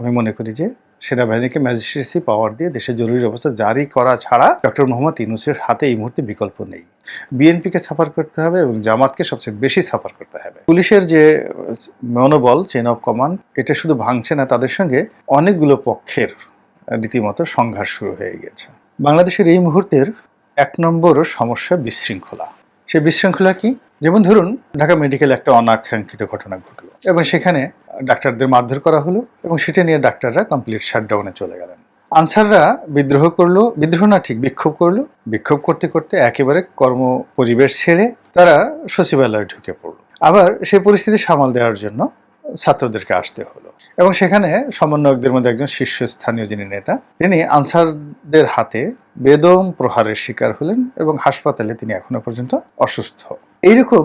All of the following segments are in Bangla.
আমি মনে করি যে সেনাবাহিনীকে ম্যাজিস্ট্রেসি পাওয়ার দিয়ে দেশে জরুরি অবস্থা জারি করা ছাড়া ডক্টর মোহাম্মদ ইউনুসের হাতে এই মুহূর্তে বিকল্প নেই। বিএনপিকে সাফার করতে হবে এবং জামাতকে সবচেয়ে বেশি সাফার করতে হবে। পুলিশের যে মনোবল চেন অফ কমান্ড এটা শুধু ভাঙছে না, তাদের সঙ্গে অনেকগুলো পক্ষের রীতিমতো সংঘর্ষ শুরু হয়ে গেছে। বাংলাদেশের এই মুহূর্তের এক নম্বর সমস্যা বিশৃঙ্খলা। সে বিশৃঙ্খলা কি? যেমন ধরুন, ঢাকা মেডিকেল একটা অনাকাঙ্ক্ষিত ঘটনা ঘটলো এবং সেখানে ডাক্তারদের মারধর করা হলো এবং সেটা নিয়ে ডাক্তাররা কমপ্লিট শাটডাউনে চলে গেলেন। আনসাররা বিদ্রোহ করল, বিদ্রোহ না ঠিক, বিক্ষোভ করল। বিক্ষোভ করতে করতে একেবারে কর্ম পরিবেশ ছেড়ে তারা সচিবালয়ে ঢুকে পড়ল। আবার সেই পরিস্থিতি সামাল দেওয়ার জন্য ছাত্রদেরকে আসতে হলো এবং সেখানে সমন্বয়কদের মধ্যে একজন শীর্ষস্থানীয় যিনি নেতা, তিনি আনসারদের হাতে বেদম প্রহারের শিকার হলেন এবং হাসপাতালে তিনি এখনও পর্যন্ত অসুস্থ। এইরকম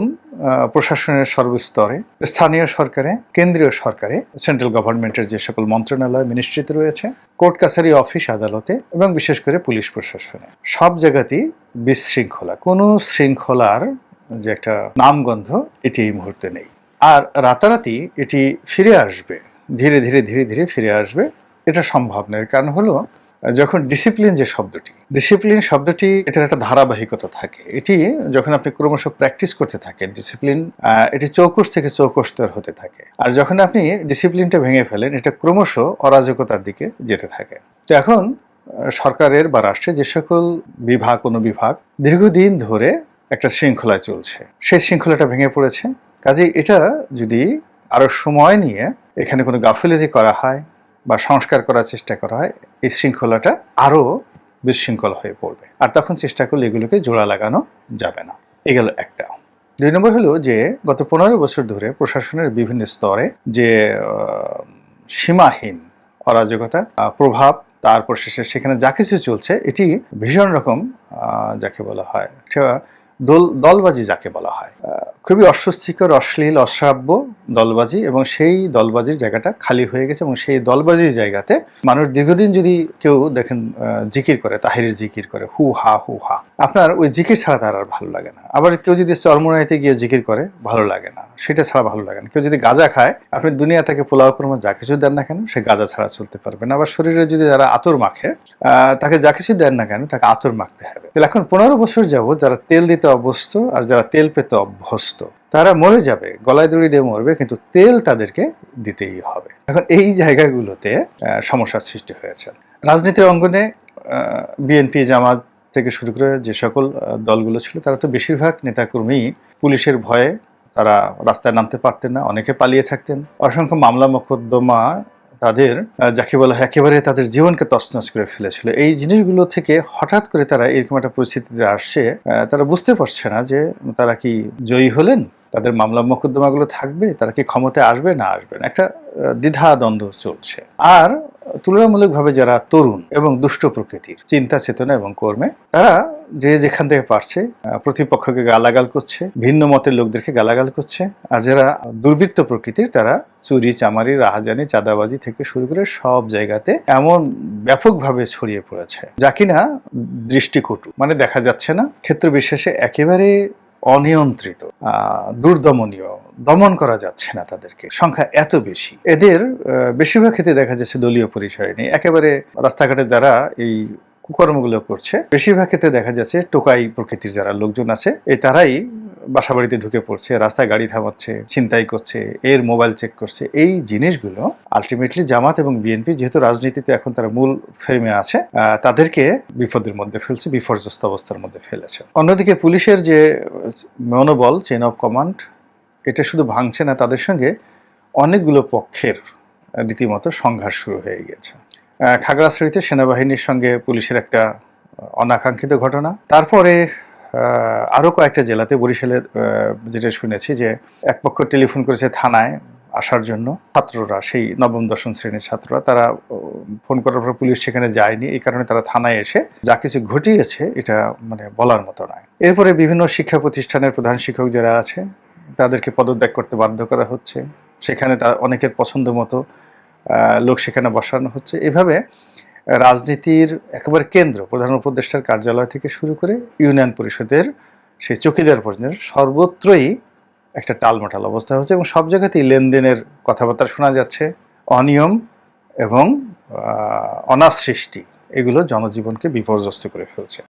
প্রশাসনের সর্বস্তরে, স্থানীয় সরকারে, কেন্দ্রীয় সরকারে, সেন্ট্রাল গভর্নমেন্টের যে সকল মন্ত্রণালয় মিনিস্ট্রিতে রয়েছে কোর্ট কাছারি অফিস আদালতে এবং বিশেষ করে পুলিশ প্রশাসনে। সব জায়গাতেই বিশৃঙ্খলা। কোনো শৃঙ্খলার যে একটা নামগন্ধ এটি এই মুহূর্তে নেই। আর রাতারাতি এটি ফিরে আসবে। ধীরে ধীরে ধীরে ধীরে ফিরে আসবে, এটা সম্ভব নয়। কারণ হলো যখন ডিসিপ্লিন যে শব্দটি ডিসিপ্লিন শব্দটি এটার একটা ধারাবাহিকতা থাকে। এটি যখন আপনি ক্রমশ প্র্যাকটিস করতে থাকেন ডিসিপ্লিন এটি চৌকস থেকে চৌকস্তর হতে থাকে। আর যখন আপনি ডিসিপ্লিনটা ভেঙে ফেলেন, এটা ক্রমশ অরাজকতার দিকে যেতে থাকে। তো এখন সরকারের বা রাষ্ট্রের যে সকল বিভাগ কোনো বিভাগ দীর্ঘদিন ধরে একটা শৃঙ্খলায় চলছে। সেই শৃঙ্খলাটা ভেঙে পড়েছে। কাজে এটা যদি আরও সময় নিয়ে এখানে কোনো গাফিলতি করা হয় বা সংস্কার করার চেষ্টা করা হয়, এই শৃঙ্খলাটা আরও বিশৃঙ্খল হয়ে পড়বে। আর তখন চেষ্টা করলে এগুলোকে জোড়া লাগানো যাবে না। এ গেল একটা। দুই নম্বর হলো যে, গত পনেরো বছর ধরে প্রশাসনের বিভিন্ন স্তরে যে সীমাহীন অরাজকতা প্রভাব, তারপর শেষে সেখানে যা কিছু চলছে, এটি ভীষণ রকম যাকে বলা হয় দল, দলবাজি যাকে বলা হয় খুবই অস্বস্তিকর, অশ্লীল অশ্রাব্য দলবাজি এবং সেই দলবাজির জায়গাটা খালি হয়ে গেছে এবং সেই দলবাজির জায়গাতে মানুষ দীর্ঘদিন যদি কেউ দেখেন জিকির করে, তাহিরের জিকির করে, হু হা হু হা, আপনার ওই জিকির ছাড়া তার আর ভালো লাগে না। আবার কেউ যদি চরমনাইতে গিয়ে জিকির করে, ভালো লাগে না। সেটা ছাড়া ভালো লাগে না। কেউ যদি গাঁজা খায়, আপনি দুনিয়া থেকে পোলাও কর্ম যা কিছু দেন না কেন, সে গাঁজা ছাড়া চলতে পারবে না। আবার শরীরে যদি যারা আতর মাখে তাকে যা কিছু দেন না কেন, তাকে আতর মাখতে হবে। এখন পনেরো বছর যাবত যারা তেল দিতে অভ্যস্ত আর যারা তেল পেতে অভ্যস্ত তারা মরে যাবে, গলায় দড়ি দিয়ে মরবে, কিন্তু তেল তাদেরকে দিতেই হবে। এখন এই জায়গাগুলোতে সমস্যার সৃষ্টি হয়েছে। রাজনীতির অঙ্গনে বিএনপি জামাত থেকে শুরু করে যে সকল দলগুলো ছিল, তারা তো বেশিরভাগ নেতাকর্মী পুলিশের ভয়ে তারা রাস্তায় নামতে পারতেন না, অনেকে পালিয়ে থাকতেন। অসংখ্য মামলা, মোকদ্দমা তাদের যাকে বলা হয় একেবারে তাদের জীবনকে তছনছ করে ফেলেছিল। এই জিনিসগুলো থেকে হঠাৎ করে তারা এরকম একটা পরিস্থিতিতে আসছে তারা বুঝতে পারছে না যে তারা কি জয়ী হলেন? তাদের মামলা মোকদ্দমাগুলো থাকবে? তারা কি ক্ষমতায় আসবে না আসবে না? একটা দ্বিধা দ্বন্দ্ব চলছে। আর তুলনামূলকভাবে যারা তরুণ এবং দুষ্ট প্রকৃতির চিন্তা চেতনা এবং কর্মে, তারা যে যেখান থেকে পারছে প্রতিপক্ষকে গালাগাল করছে, ভিন্ন মতের লোকদেরকে গালাগাল করছে, আর যারা দুর্বৃত্ত প্রকৃতির তারা চুরি, চামারি, রাহাজানি, চাঁদাবাজি থেকে শুরু করে সব জায়গাতে এমন ব্যাপকভাবে ছড়িয়ে পড়েছে, যা কিনা দৃষ্টিকটু। মানে দেখা যাচ্ছে না, ক্ষেত্র বিশেষে একেবারে অনিয়ন্ত্রিত দুর্দমনীয়, দমন করা যাচ্ছে না তাদেরকে, সংখ্যা এত বেশি। এদের বেশিরভাগ ক্ষেত্রে দেখা যাচ্ছে দলীয় পরিচয় নেই, একেবারে রাস্তাঘাটে যারা এই কুকর্মগুলো করছে। বেশিরভাগ ক্ষেত্রে দেখা যাচ্ছে টোকাই প্রকৃতির যারা লোকজন আছে এই তারাই বাসা বাড়িতে ঢুকে পড়ছে, রাস্তায় গাড়ি থামাচ্ছে, ছিনতাই করছে, এর মোবাইল চেক করছে। এই জিনিসগুলো আলটিমেটলি জামাত এবং বিএনপি যেহেতু রাজনীতিতে এখন তারা মূল ফ্রেমে আছে তাদেরকে বিপদের মধ্যে ফেলছে, বিপর্যস্ত অবস্থার মধ্যে ফেলেছে। অন্যদিকে পুলিশের যে মনোবল চেন অফ কমান্ড এটা শুধু ভাঙছে না, তাদের সঙ্গে অনেকগুলো পক্ষের রীতিমতো সংঘর্ষ শুরু হয়ে গেছে। খাগড়াছড়িতে সেনাবাহিনীর সঙ্গে পুলিশের একটা অনাকাঙ্ক্ষিত ঘটনা। তারপরে আরও কয়েকটা জেলাতে বরিশালে যেটা শুনেছি যে এক পক্ষ টেলিফোন করেছে থানায় আসার জন্য ছাত্ররা, সেই নবম, দশম শ্রেণির ছাত্ররা। তারা ফোন করার পর পুলিশ সেখানে যায়নি। এই কারণে তারা থানায় এসে যা কিছু ঘটিয়েছে, এটা মানে বলার মতো নয়। এরপরে বিভিন্ন শিক্ষা প্রতিষ্ঠানের প্রধান শিক্ষক যারা আছে, তাদেরকে পদত্যাগ করতে বাধ্য করা হচ্ছে। সেখানে তা অনেকের পছন্দ মতো লোক সেখানে বসানো হচ্ছে। এভাবে রাজনীতির একেবারে কেন্দ্র, প্রধান উপদেষ্টার কার্যালয় থেকে শুরু করে ইউনিয়ন পরিষদের সেই চকিদার পর্যন্ত সর্বত্রই একটা টালমাটাল অবস্থা হচ্ছে এবং সব জায়গাতেই লেনদেনের কথাবার্তা শোনা যাচ্ছে। অনিয়ম এবং অনাসৃষ্টি, এগুলো জনজীবনকে বিপর্যস্ত করে ফেলছে।